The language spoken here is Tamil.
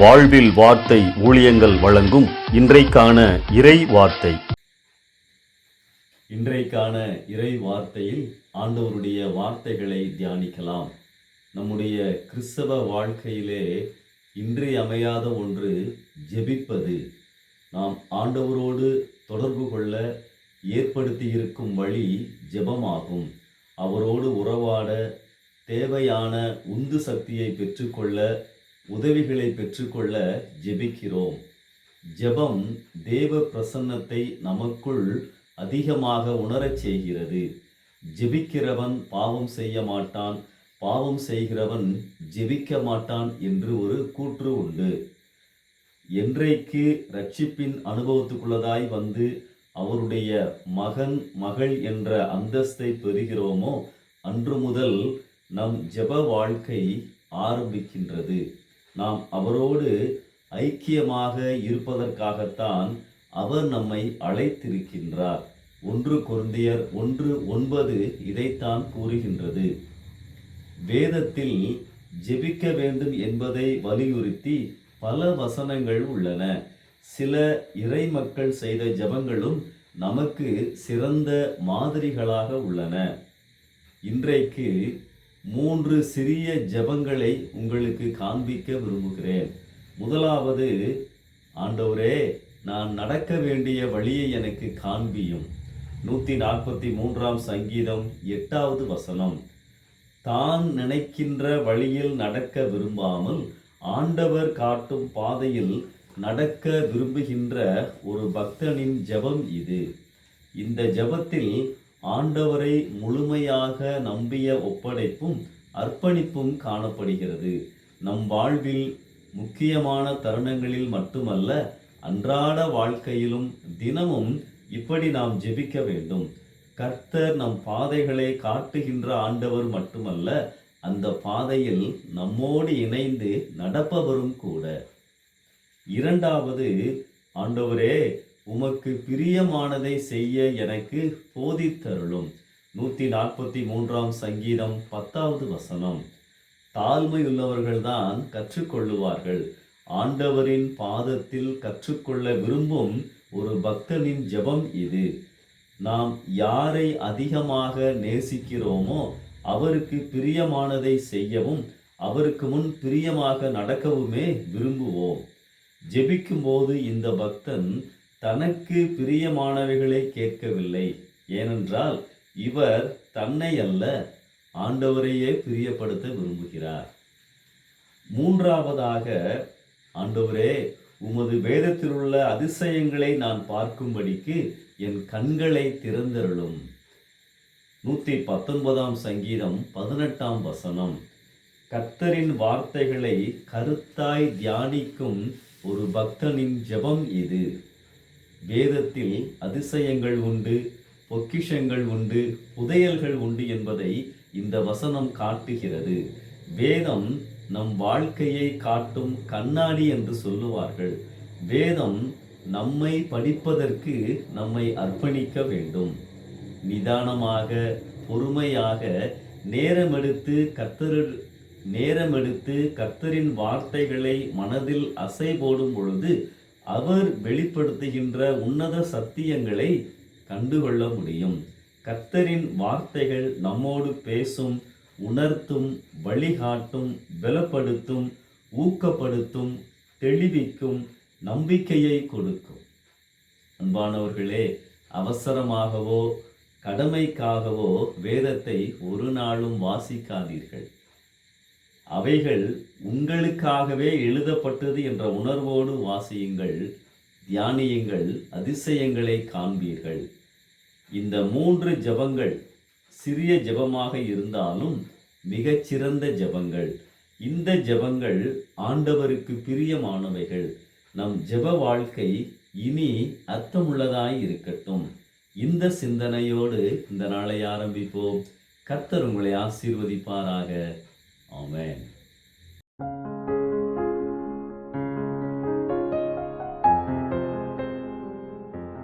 வாழ்வில் வார்த்தை ஊழியங்கள் வழங்கும் இன்றைக்கான இறை வார்த்தை. இன்றைக்கான இறை வார்த்தையில் ஆண்டவருடைய வார்த்தைகளை தியானிக்கலாம். நம்முடைய கிறிஸ்தவ வாழ்க்கையிலே இன்றியமையாத ஒன்று ஜெபிப்பது. நாம் ஆண்டவரோடு தொடர்பு கொள்ள ஏற்படுத்தியிருக்கும் வழி ஜெபமாகும். அவரோடு உறவாட தேவையான உந்து சக்தியை பெற்றுக்கொள்ள உதவிகளை பெற்றுக்கொள்ள ஜெபிக்கிறோம். ஜெபம் தேவ பிரசன்னத்தை நமக்குள் அதிகமாக உணரச் செய்கிறது. ஜெபிக்கிறவன் பாவம் செய்ய மாட்டான். பாவம் செய்கிறவன் ஜெபிக்க மாட்டான் என்று ஒரு கூற்று உண்டு. என்றைக்கு ரட்சிப்பின் அனுபவத்துக்குள்ளதாய் வந்து அவருடைய மகன் மகள் என்ற அந்தஸ்தை பெறுகிறோமோ அன்று முதல் நம் ஜெப வாழ்க்கை ஆரம்பிக்கின்றது. நாம் அவரோடு ஐக்கியமாக இருப்பதற்காகத்தான் அவர் நம்மை அழைத்திருக்கின்றார். ஒன்று குருந்தியர் ஒன்று ஒன்பது இதைத்தான் கூறுகின்றது. வேதத்தில் ஜெபிக்க வேண்டும் என்பதை வலியுறுத்தி பல வசனங்கள் உள்ளன. சில இறை மக்கள் செய்த ஜெபங்களும் நமக்கு சிறந்த மாதிரிகளாக உள்ளன. இன்றைக்கு மூன்று சிறிய ஜெபங்களை உங்களுக்கு காண்பிக்க விரும்புகிறேன். முதலாவது ஆண்டவரே நான் நடக்க வேண்டிய வழியை எனக்கு காண்பியும். நூற்றி நாற்பத்தி மூன்றாம் சங்கீதம் எட்டாவது வசனம். தான் நினைக்கின்ற வழியில் நடக்க விரும்பாமல் ஆண்டவர் காட்டும் பாதையில் நடக்க விரும்புகின்ற ஒரு பக்தனின் ஜெபம் இது. இந்த ஜெபத்தில் ஆண்டவரை முழுமையாக நம்பிய ஒப்படைப்பும் அர்ப்பணிப்பும் காணப்படுகிறது. நம் வாழ்வில் முக்கியமான தருணங்களில் மட்டுமல்ல அன்றாட வாழ்க்கையிலும் தினமும் இப்படி நாம் ஜெபிக்க வேண்டும். கர்த்தர் நம் பாதைகளை காட்டுகின்ற ஆண்டவர் மட்டுமல்ல அந்த பாதையில் நம்மோடு இணைந்து நடப்பவரும் கூட. இரண்டாவது ஆண்டவரே உமக்கு பிரியமானதை செய்ய எனக்கு போதித்தருளும். நூற்றி நாற்பத்தி மூன்றாம் சங்கீதம் பத்தாவது வசனம். தாழ்மையுள்ளவர்கள்தான் கற்றுக்கொள்ளுவார்கள். ஆண்டவரின் பாதத்தில் கற்றுக்கொள்ள விரும்பும் ஒரு பக்தனின் ஜெபம் இது. நாம் யாரை அதிகமாக நேசிக்கிறோமோ அவருக்கு பிரியமானதை செய்யவும் அவருக்கு முன் பிரியமாக நடக்கவுமே விரும்புவோம். ஜெபிக்கும்போது இந்த பக்தன் தனக்கு பிரியமானவைகளை கேட்கவில்லை. ஏனென்றால் இவர் தன்னை அல்ல ஆண்டவரையே பிரியப்படுத்த விரும்புகிறார். மூன்றாவதாக ஆண்டவரே உமது வேதத்தில் உள்ள அதிசயங்களை நான் பார்க்கும்படிக்கு என் கண்களை திறந்தருளும். நூற்றி பத்தொன்பதாம் சங்கீதம் பதினெட்டாம் வசனம். கர்த்தரின் வார்த்தைகளை கருத்தாய் தியானிக்கும் ஒரு பக்தனின் ஜெபம் இது. வேதத்தில் அதிசயங்கள் உண்டு பொக்கிஷங்கள் உண்டு புதையல்கள் உண்டு என்பதை இந்த வசனம் காட்டுகிறது. வேதம் நம் வாழ்க்கையை காட்டும் கண்ணாடி என்று சொல்லுவார்கள். வேதம் நம்மை படிப்பதற்கு நம்மை அர்ப்பணிக்க வேண்டும். நிதானமாக பொறுமையாக நேரமெடுத்து கர்த்தரு நேரமெடுத்து கர்த்தரின் வார்த்தைகளை மனதில் அசை போடும் பொழுது அவர் வெளிப்படுத்துகின்ற உன்னத சத்தியங்களை கண்டுகொள்ள முடியும். கர்த்தரின் வார்த்தைகள் நம்மோடு பேசும் உணர்த்தும் வழிகாட்டும் பலப்படுத்தும் ஊக்கப்படுத்தும் தெளிவிக்கும் நம்பிக்கையை கொடுக்கும். அன்பானவர்களே அவசரமாகவோ கடமைக்காகவோ வேதத்தை ஒரு நாளும் வாசிக்காதீர்கள். அவைகள் உங்களுக்காகவே எழுதப்பட்டது என்ற உணர்வோடு வாசியுங்கள் தியானியுங்கள் அதிசயங்களை காண்பீர்கள். இந்த மூன்று ஜபங்கள் சிறிய ஜெபமாக இருந்தாலும் மிகச்சிறந்த ஜெபங்கள். இந்த ஜெபங்கள் ஆண்டவருக்கு பிரியமானவைகள். நம் ஜெப வாழ்க்கை இனி அர்த்தமுள்ளதாய் இருக்கட்டும். இந்த சிந்தனையோடு இந்த நாளை ஆரம்பிப்போம். கர்த்தர் உங்களை ஆசீர்வதிப்பாராக. Amen.